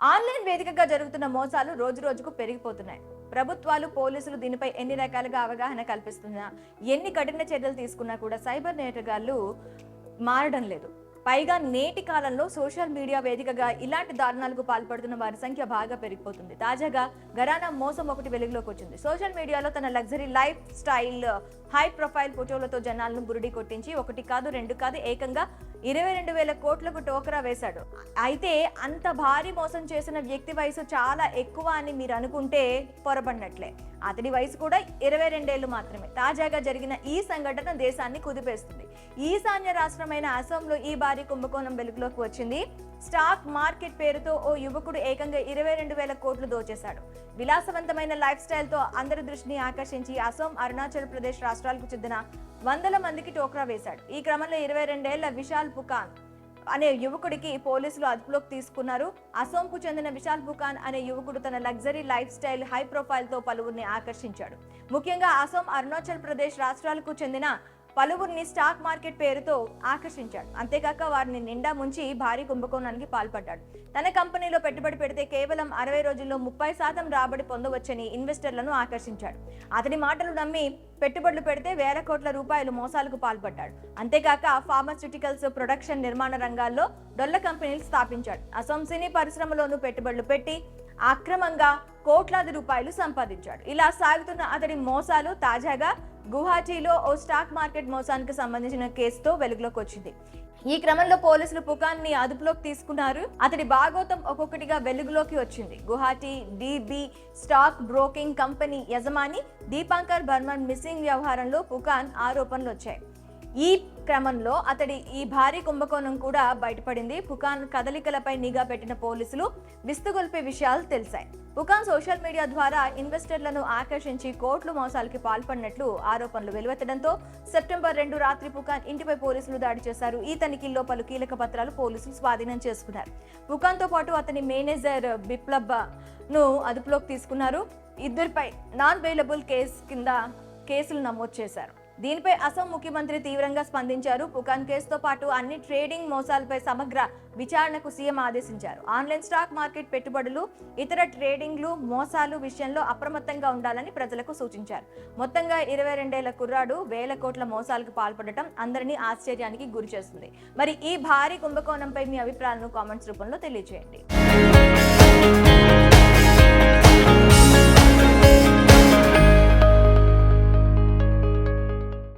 Online వేదికగా జరుగుతున్న మోసాలు రోజు రోజుకు పెరిగిపోతున్నాయి. ప్రభుత్వాలు పోలీసులు దీనిపై ఎన్ని రకాలుగా అవగాహన కల్పిస్తున్నా ఎన్ని కఠిన చర్యలు తీసుకున్నా కూడా సైబర్ నేటగాళ్ళు మారడం లేదు. పైగా నేటి కాలంలో సోషల్ మీడియా వేదికగా ఇలాంటి దారుణాలకు పాల్పడుతున్న వారి సంఖ్య బాగా పెరిగిపోతుంది. తాజాగా గరానా మోసం ఒకటి వెలుగులోకి వచ్చింది. సోషల్ మీడియాలో తన luxury life style high profile ఫోటోలతో జనాలను బురిడి కొట్టించి ఒకటి కాదు రెండు కాదు ఏకంగా ఇరవై రెండు వేల కోట్లకు టోకరా వేశాడు. అయితే అంత భారీ మోసం చేసిన వ్యక్తి వయసు చాలా ఎక్కువ అని మీరు అనుకుంటే పొరపడినట్లే అతడి వయసు కూడా ఇరవై రెండేళ్ళు మాత్రమే. తాజాగా జరిగిన ఈ సంఘటన దేశాన్ని కుదిపేస్తుంది. ఈశాన్య రాష్ట్రమైన అసోంలో ఈ భారీ కుంభకోణం వెలుగులోకి వచ్చింది. స్టాక్ మార్కెట్ పేరుతో ఓ యువకుడు ఏకంగా ఇరవై రెండు వేల కోట్లు దోచేశాడు. విలాసవంతమైన లైఫ్ స్టైల్తో అందరి దృష్టిని ఆకర్షించి అసోం అరుణాచల్ ప్రదేశ్ రాష్ట్రాలకు చెందిన వందల మందికి టోక్రా వేశాడు. ఈ క్రమంలో ఇరవై రెండేళ్ళ విశాల్ పుకాన్ అనే యువకుడికి పోలీసులు అదుపులోకి తీసుకున్నారు. అసోంకు చెందిన విశాల్ పుకాన్ అనే యువకుడు తన లగ్జరీ లైఫ్ స్టైల్ హై ప్రొఫైల్తో పలువురిని ఆకర్షించాడు. ముఖ్యంగా అసోం అరుణాచల్ ప్రదేశ్ రాష్ట్రాలకు చెందిన పలువురిని స్టాక్ మార్కెట్ పేరుతో ఆకర్షించాడు. అంతేకాక వారిని నిండా ముంచి భారీ కుంభకోణానికి పాల్పడ్డాడు. తన కంపెనీలో పెట్టుబడి పెడితే కేవలం అరవై రోజుల్లో ముప్పై శాతం రాబడి పొందవచ్చని ఇన్వెస్టర్లను ఆకర్షించాడు. అతని మాటలు నమ్మి పెట్టుబడులు పెడితే వేల కోట్ల రూపాయలు మోసాలకు పాల్పడ్డాడు. అంతేకాక ఫార్మాస్యూటికల్స్ ప్రొడక్షన్ నిర్మాణ రంగాల్లో డొల్ల కంపెనీలు స్థాపించాడు. అసోం సినీ పరిశ్రమలోనూ పెట్టుబడులు పెట్టి అక్రమంగా కోట్లాది రూపాయలు సంపాదించాడు. ఇలా సాగుతున్న అతడి మోసాలు తాజాగా గుహాటీలో ఓ స్టాక్ మార్కెట్ మోసానికి సంబంధించిన కేసుతో వెలుగులోకి వచ్చింది. ఈ క్రమంలో పోలీసులు పుకాన్ని అదుపులోకి తీసుకున్నారు. అతడి భాగోతం ఒక్కొక్కటిగా వెలుగులోకి వచ్చింది. Guwahati DB stock broking company యజమాని దీపాంకర్ బర్మన్ మిస్సింగ్ వ్యవహారంలో పుకాన్ ఆరోపణలు వచ్చాయి. ఈ క్రమంలో అతడి ఈ భారీ కుంభకోణం కూడా బయటపడింది. పుకాన్ కదలికలపై నిఘా పెట్టిన పోలీసులు విస్తుగొల్పే విషయాలు తెలిసాయి. పుకాన్ సోషల్ మీడియా ద్వారా ఇన్వెస్టర్లను ఆకర్షించి కోట్లు మోసాలకి పాల్పడినట్లు ఆరోపణలు వెలువెత్తడంతో సెప్టెంబర్ రెండు రాత్రి పుకాన్ ఇంటిపై పోలీసులు దాడి చేశారు. ఈ తనిఖీల్లో పలు కీలక పత్రాలు పోలీసులు స్వాధీనం చేసుకున్నారు. పుకాన్తో పాటు అతని మేనేజర్ బిప్లబ్ను అదుపులోకి తీసుకున్నారు. ఇద్దరిపై నాన్ బెయిలబుల్ కేసు కింద కేసులు నమోదు చేశారు. దీనిపై అసోం ముఖ్యమంత్రి తీవ్రంగా స్పందించారు. పుకాన్ కేసుతో పాటు అన్ని ట్రేడింగ్ మోసాలపై సమగ్ర విచారణకు సీఎం ఆదేశించారు. ఆన్లైన్ స్టాక్ మార్కెట్ పెట్టుబడులు ఇతర ట్రేడింగ్లు మోసాలు విషయంలో అప్రమత్తంగా ఉండాలని ప్రజలకు సూచించారు. మొత్తంగా ఇరవై రెండేళ్ళ కుర్రాడు వేల కోట్ల మోసాలకు పాల్పడటం అందరినీ ఆశ్చర్యానికి గురి చేస్తుంది. మరి ఈ భారీ కుంభకోణంపై మీ అభిప్రాయాలను కామెంట్స్ రూపంలో తెలియజేయండి.